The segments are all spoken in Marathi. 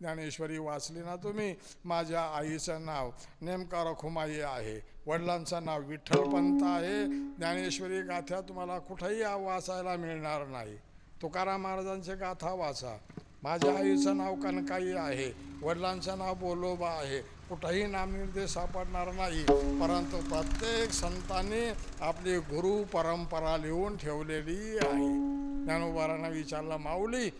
ज्ञानेश्वरी वाचली ना तुम्ही माझ्या आईचं नाव नेमका रखुमाई आहे. वडिलांचं नाव विठ्ठलपंत आहे. ज्ञानेश्वरी गाथ्या तुम्हाला कुठंही वाचायला मिळणार नाही. तुकाराम महाराजांचे गाथा वाचा. माझ्या आईचं नाव कनकाई आहे. वडिलांचं नाव बोलोबा आहे. कुठंही नामनिर्देश सापडणार नाही. परंतु प्रत्येक संतांनी आपली गुरु परंपरा लिहून ठेवलेली आहे. ज्ञानोबारांना विचारलं माऊली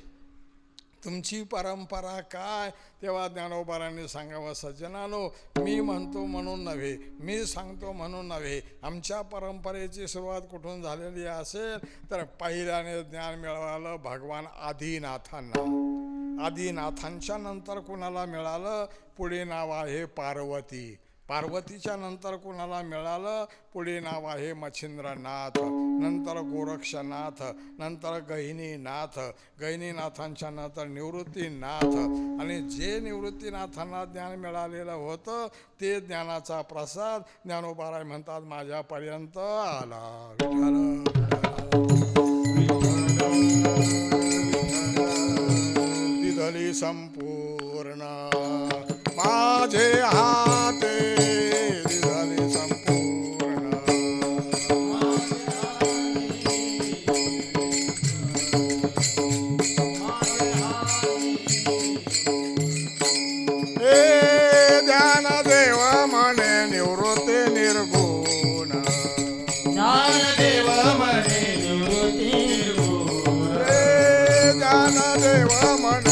तुमची परंपरा काय? तेव्हा ज्ञानोबारांनी सांगावं सज्जनानो मी म्हणतो म्हणून नव्हे मी सांगतो म्हणून नव्हे. आमच्या परंपरेची सुरुवात कुठून झालेली असेल तर पहिल्याने ज्ञान मिळालं भगवान आदिनाथांना. आदिनाथांच्या नंतर कुणाला मिळालं? पुढे नाव आहे पार्वती. पार्वतीच्या नंतर कुणाला मिळालं? पुढे नाव आहे मच्छिंद्रनाथ नंतर गोरक्षनाथ नंतर गहिनीनाथ. गहिनीनाथांच्या नंतर निवृत्तीनाथ. आणि जे निवृत्तीनाथांना ज्ञान मिळालेलं होतं ते ज्ञानाचा प्रसाद ज्ञानोबाराय म्हणतात माझ्यापर्यंत आला विठ्ठल. संप ध्यान देव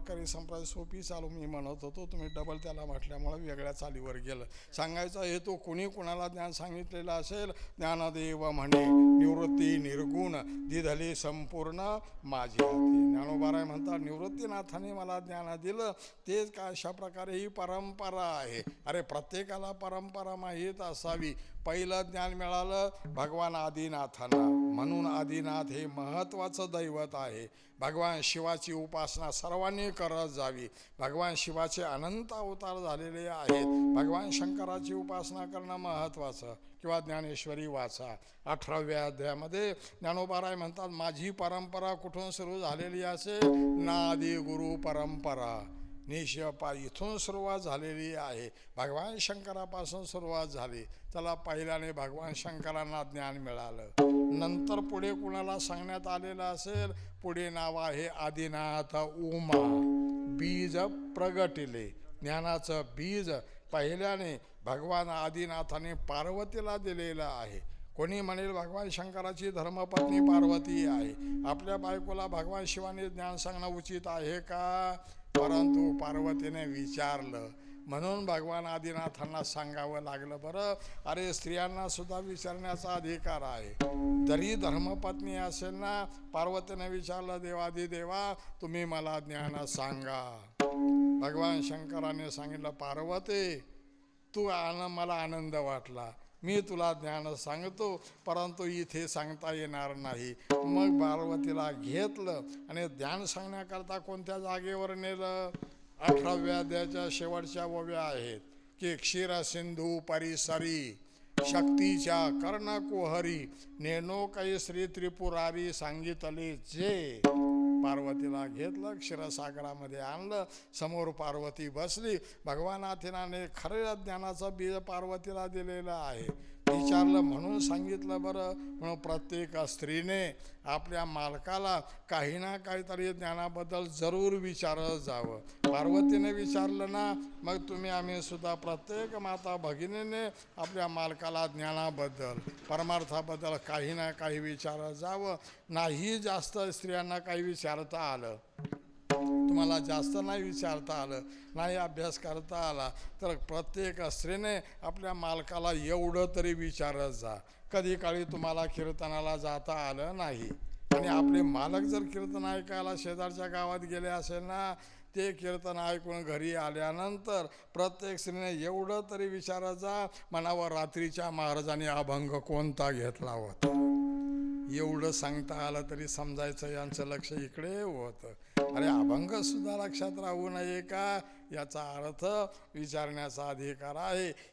वारकरी संप्रदाय सोपी चालू मी म्हणत होतो. तुम्ही डबल त्याला म्हटल्यामुळे वेगळ्या चालीवर गेलं. सांगायचा हेतू कुणी कुणाला ज्ञान सांगितलेलं असेल? ज्ञानदेव म्हणे निवृत्ती निर्गुण दिधली संपूर्ण माझी हाती. ज्ञानोबाराय म्हणतात निवृत्तीनाथाने मला ज्ञान दिलं तेच का अशा प्रकारे ही परंपरा आहे? अरे प्रत्येकाला परंपरा माहीत असावी. पहिलं ज्ञान मिळालं भगवान आदिनाथांना. म्हणून आदिनाथ हे महत्त्वाचं दैवत आहे. भगवान शिवाची उपासना सर्वांनी करत जावी. भगवान शिवाचे अनंत अवतार झालेले आहेत. भगवान शंकराची उपासना करणं महत्त्वाचं किंवा ज्ञानेश्वरी वाचा. अठराव्या अध्यायामध्ये ज्ञानोबाराय म्हणतात माझी परंपरा कुठून सुरू झालेली असे? नादी गुरु परंपरा. निशपा इथून सुरुवात झालेली आहे. भगवान शंकरापासून सुरुवात झाली. त्याला पहिल्याने भगवान शंकरांना ज्ञान मिळालं. नंतर पुढे कुणाला सांगण्यात आलेलं असेल? पुढे नाव आहे आदिनाथ उमा. बीज प्रगटिले. ज्ञानाचं बीज पहिल्याने भगवान आदिनाथाने पार्वतीला दिलेलं आहे. कोणी म्हणेल भगवान शंकराची धर्मपत्नी पार्वती आहे? आपल्या बायकोला भगवान शिवाने ज्ञान सांगणं उचित आहे का? परंतु पार्वतीने विचारलं म्हणून भगवान आदिनाथांना सांगावं लागलं बरं? अरे स्त्रियांना सुद्धा विचारण्याचा अधिकार आहे. जरी धर्मपत्नी असेल ना पार्वतीने विचारलं देवादी देवा तुम्ही मला ज्ञान सांगा. भगवान शंकराने सांगितलं पार्वती तू आन मला आनंद वाटला. मी तुला ज्ञान सांगतो परंतु इथे सांगता येणार नाही. मग पार्वतीला घेतलं आणि ध्यान सांगण्याकरता कोणत्या जागेवर नेलं? अठराव्या अध्यायाच्या शेवटच्या ओव्या आहेत की क्षीर सिंधू परिसरी शक्तीच्या कर्णकुहरी नेनो काही श्री त्रिपुरारी सांगितले जे पार्वतीला घेतलं क्षीरसागरामध्ये आणलं समोर पार्वती बसली. भगवानाथिनाने खऱ्या ज्ञानाचं बीज पार्वतीला दिलेलं आहे. विचारलं म्हणून सांगितलं बरं. म्हणून प्रत्येक स्त्रीने आपल्या मालकाला काही ना काहीतरी ज्ञानाबद्दल जरूर विचारत जावं. पार्वतीने विचारलं ना मग तुम्ही आम्ही सुद्धा प्रत्येक माता भगिनीने आपल्या मालकाला ज्ञानाबद्दल परमार्थाबद्दल काही ना काही विचारत जावं. नाही जास्त स्त्रियांना काही विचारता आलं. तुम्हाला जास्त नाही विचारता आलं नाही अभ्यास करता आला तर प्रत्येक स्त्रीने आपल्या मालकाला एवढं तरी विचारत जा. कधी काळी तुम्हाला कीर्तनाला जाता आलं नाही. आणि आपले मालक जर कीर्तन ऐकायला शेजारच्या गावात गेले असेल ना ते कीर्तन ऐकून घरी आल्यानंतर प्रत्येक स्त्रीने एवढं तरी विचारायचा मनावर रात्रीच्या महाराजांनी अभंग कोणता घेतला होता? एवढं सांगता आलं तरी समजायचं यांचं लक्ष इकडे होतं. अरे अभंग सुद्धा लक्षात राहू नये का? याचा अर्थ विचारण्याचा अधिकार आहे.